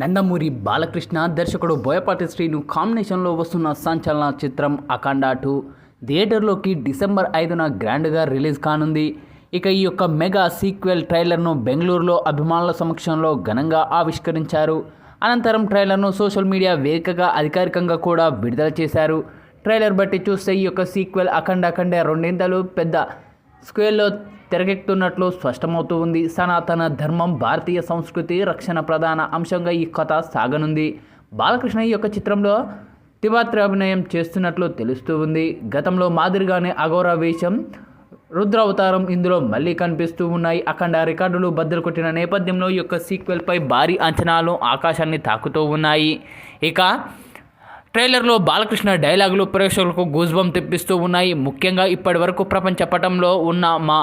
నందమూరి బాలకృష్ణ దర్శకుడు బోయపాటి శ్రీను కాంబినేషన్లో వస్తున్న సంచలన చిత్రం అఖండ టూ. థియేటర్లోకి డిసెంబర్ ఐదున గ్రాండ్గా రిలీజ్ కానుంది. ఇక ఈ యొక్క మెగా సీక్వెల్ ట్రైలర్ను బెంగళూరులో అభిమానుల సమక్షంలో ఘనంగా ఆవిష్కరించారు. అనంతరం ట్రైలర్ను సోషల్ మీడియా వేదికగా అధికారికంగా కూడా విడుదల చేశారు. ట్రైలర్ బట్టి చూస్తే ఈ యొక్క సీక్వెల్ అఖండ అఖండే రెండింతలు పెద్ద స్క్వేర్లో తెరకెక్కుతున్నట్లు స్పష్టమవుతూ ఉంది. సనాతన ధర్మం భారతీయ సంస్కృతి రక్షణ ప్రధాన అంశంగా ఈ కథ సాగనుంది. బాలకృష్ణ ఈ యొక్క చిత్రంలో తివాత్ర అభినయం చేస్తున్నట్లు తెలుస్తూ ఉంది. గతంలో మాదిరిగానే అఘోర వేషం రుద్రావతారం ఇందులో మళ్ళీ కనిపిస్తూ ఉన్నాయి. అఖండ రికార్డులు బద్దలు కొట్టిన నేపథ్యంలో ఈ యొక్క సీక్వెల్పై భారీ అంచనాలు ఆకాశాన్ని తాకుతూ ఉన్నాయి. ఇక ట్రైలర్లో బాలకృష్ణ డైలాగులు ప్రేక్షకులకు గూజ్బం తెప్పిస్తూ ఉన్నాయి. ముఖ్యంగా ఇప్పటి వరకు ప్రపంచ పటంలో ఉన్న మా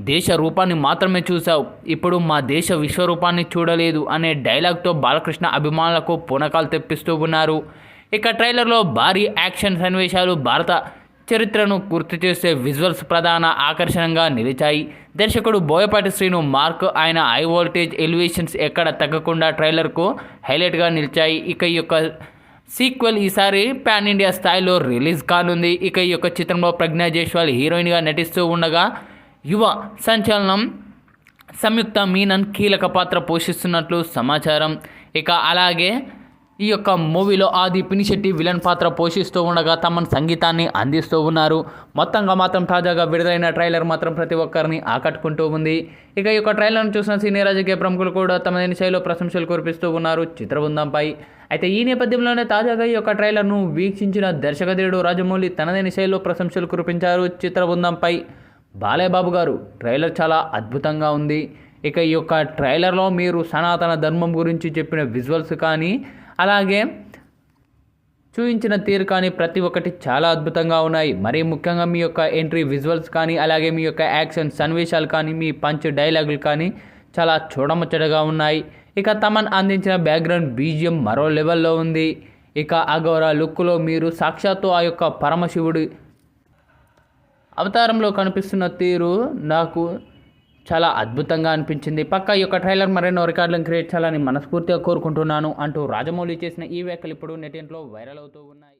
దేశ రూపాన్ని మాత్రమే చూసావు ఇప్పుడు మా దేశ విశ్వరూపాన్ని చూడలేదు అనే డైలాగ్తో బాలకృష్ణ అభిమానులకు పూనకాలు తెప్పిస్తూ ఉన్నారు. ఇక ట్రైలర్లో భారీ యాక్షన్ సన్నివేశాలు భారత చరిత్రను గుర్తు చేసే విజువల్స్ ప్రధాన ఆకర్షణగా నిలిచాయి. దర్శకుడు బోయపాటి శ్రీను మార్క్ ఆయన హై వోల్టేజ్ ఎలివేషన్స్ ఎక్కడ తగ్గకుండా ట్రైలర్కు హైలైట్గా నిలిచాయి. ఇక ఈ యొక్క సీక్వెల్ ఈసారి పాన్ ఇండియా స్థాయిలో రిలీజ్ కానుంది. ఇక ఈ యొక్క చిత్రంలో ప్రజ్ఞా జైస్వాల్ హీరోయిన్గా నటిస్తూ ఉండగా యువ సంచలనం. సంయుక్త మీనన్ కీలక పాత్ర పోషిస్తున్నట్లు సమాచారం. ఇక అలాగే ఈ యొక్క మూవీలో ఆది పినిశెట్టి విలన్ పాత్ర పోషిస్తూ ఉండగా తమ సంగీతాన్ని అందిస్తూ ఉన్నారు. మొత్తంగా మాత్రం తాజాగా విడుదలైన ట్రైలర్ మాత్రం ప్రతి ఒక్కరిని ఆకట్టుకుంటూ ఉంది. ఇక ఈ యొక్క ట్రైలర్ను చూసిన సినీ రాజకీయ ప్రముఖులు కూడా తమదైన శైలిలో ప్రశంసలు కురిపిస్తూ ఉన్నారు. చిత్రబృందంపై అయితే ఈ నేపథ్యంలోనే తాజాగా ఈ యొక్క ట్రైలర్ను వీక్షించిన దర్శకధీరుడు రాజమౌళి తనదైన శైలిలో ప్రశంసలు కురిపించారు. చిత్రబృందంపై బాలయ్యబాబు గారు ట్రైలర్ చాలా అద్భుతంగా ఉంది. ఇక ఈ యొక్క ట్రైలర్లో మీరు సనాతన ధర్మం గురించి చెప్పిన విజువల్స్ కానీ అలాగే చూపించిన తీరు కానీ ప్రతి ఒక్కటి చాలా అద్భుతంగా ఉన్నాయి. మరీ ముఖ్యంగా మీ యొక్క ఎంట్రీ విజువల్స్ కానీ అలాగే మీ యొక్క యాక్షన్ సన్నివేశాలు కానీ మీ పంచ్ డైలాగులు కానీ చాలా చూడముచ్చటగా ఉన్నాయి. ఇక తమన్ అందించిన బ్యాక్గ్రౌండ్ బీజియం మరో లెవెల్లో ఉంది. ఇక అగౌర లుక్లో మీరు సాక్షాత్తు ఆ యొక్క పరమశివుడి అవతారంలో కనిపిస్తున్న తీరు నాకు చాలా అద్భుతంగా అనిపించింది. పక్క ఈ యొక్క ట్రైలర్ మరెన్నో రికార్డులను క్రియేట్ చేయాలని మనస్ఫూర్తిగా కోరుకుంటున్నాను అంటూ రాజమౌళి చేసిన ఈ వ్యాఖ్యలు ఇప్పుడు నెటింట్లో వైరల్ అవుతూ ఉన్నాయి.